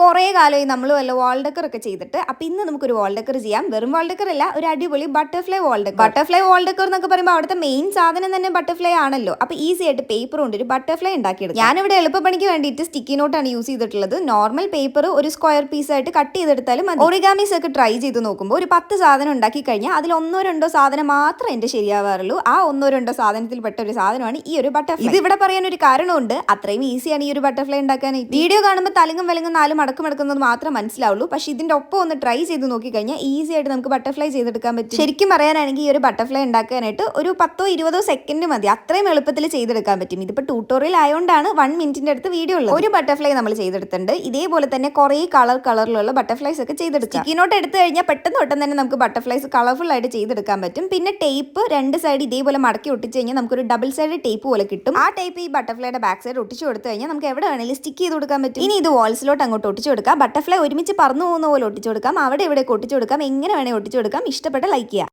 കുറേ കാലമായി നമ്മൾ വല്ല വാൾ ഡെക്കർ ഒക്കെ ചെയ്തിട്ട് അപ്പം ഇന്ന് നമുക്കൊരു വാൾ ഡെക്കർ ചെയ്യാം. വെറും വാൾ ഡെക്കർ അല്ല ഒരു അടിപൊളി butterfly wall decker butterfly wall decker എന്നൊക്കെ പറയുമ്പോൾ അവിടുത്തെ മെയിൻ സാധനം തന്നെ ബട്ടർഫ്ലൈ ആണല്ലോ. അപ്പൊ ഈസി ആയിട്ട് പേപ്പർ കൊണ്ട് ഒരു ബട്ടർഫ്ലൈ ഉണ്ടാക്കിയെടുക്കും. ഞാനിവിടെ എളുപ്പപ്പണിക്ക് വേണ്ടിയിട്ട് സ്റ്റിക്കി നോട്ടാണ് യൂസ് ചെയ്തിട്ടുള്ളത്. നോർമൽ പേപ്പർ ഒരു സ്ക്വയർ പീസ് ആയിട്ട് കട്ട് ചെയ്തെടുത്താലും മതി. ഒറിഗാമീസ് ഒക്കെ ട്രൈ ചെയ്ത് നോക്കുമ്പോൾ ഒരു പത്ത് സാധനം ഉണ്ടാക്കി കഴിഞ്ഞാൽ അതിൽ ഒന്നോ രണ്ടോ സാധനം മാത്രമേ എന്റെ ശരിയാവാറുള്ളൂ. ആ ഒന്നോ രണ്ടോ സാധനത്തിൽ പെട്ട ഒരു സാധനമാണ് ഈ ഒരു ബട്ടർഫ്ലൈ. ഇത് ഇവിടെ പറയാൻ ഒരു കാരണമുണ്ട്. അത്രയും ഈസിയാണ് ഈ ഒരു ബട്ടർഫ്ലൈ ഉണ്ടാക്കാൻ വീഡിയോ കാണുമ്പോൾ തലങ്ങും വിലങ്ങും നാലും അടക്കം മടക്കുന്നത് മാത്രം മനസ്സിലാവുള്ളൂ. പക്ഷേ ഇതിന്റെ ഒപ്പം ഒന്ന് ട്രൈ ചെയ്ത് നോക്കിക്കഴിഞ്ഞാൽ ഈസി ആയിട്ട് നമുക്ക് ബട്ടർഫ്ലൈ ചെയ്തെടുക്കാൻ പറ്റും. ശരിക്കും പറയാനാണെങ്കിൽ ഈ ഒരു ബട്ടർഫ്ലൈ ഉണ്ടാക്കാനായിട്ട് ഒരു പത്തോ ഇരുപതോ സെക്കൻഡ് മതി. അത്രയും എളുപ്പത്തിൽ ചെയ്തെടുക്കാൻ പറ്റും. ഇതിപ്പോൾ ട്യൂട്ടോറിയൽ ആയതുകൊണ്ടാണ് വൺ മിനിറ്റിന്റെ അടുത്ത് വീഡിയോ ഉള്ളത്. ഒരു ബട്ടർഫ്ലൈ നമ്മൾ ചെയ്തെടുത്തിട്ടുണ്ട്. ഇതേപോലെ തന്നെ കുറേ കളർ കളറിലുള്ള ബട്ടർഫ്ലൈസ് ഒക്കെ ചെയ്തെടുക്കാം. സ്റ്റിക്കിനോട്ട് എടുത്തു കഴിഞ്ഞാൽ പെട്ടെന്ന് പെട്ടെന്ന് തന്നെ നമുക്ക് ബട്ടർഫ്ലൈസ് കളർഫുൾ ആയിട്ട് ചെയ്തെടുക്കാൻ പറ്റും. പിന്നെ ടേപ്പ് രണ്ട് സൈഡ് ഇതേപോലെ മടക്കി ഒട്ടിച്ച് കഴിഞ്ഞാൽ നമുക്കൊരു ഡബിൾ സൈഡ് ടേപ്പ് പോലെ കിട്ടും. ആ ടേപ്പ് ഈ ബട്ടർഫ്ലൈയുടെ ബാക്ക് സൈഡ് ഒട്ടിച്ചു കൊടുത്തു കഴിഞ്ഞാൽ നമുക്ക് എവിടെ വേണമെങ്കിലും സ്റ്റിക്ക് ചെയ്ത് കൊടുക്കാൻ പറ്റും. ഇനി ഇത് വാൾസിലോട്ട് അങ്ങോട്ട് ഒട്ടിച്ചു കൊടുക്കാം ബട്ടർഫ്ലൈ ഒരുമിച്ച് പറന്നു പോകുന്ന പോലെ ഒട്ടിച്ചു കൊടുക്കാം അവിടെ ഇവിടെ ഒട്ടിച്ചു കൊടുക്കാം എങ്ങനെ വേണേൽ ഒട്ടിച്ചു കൊടുക്കാം ഇഷ്ടപ്പെട്ട ലൈക്ക് ചെയ്യാം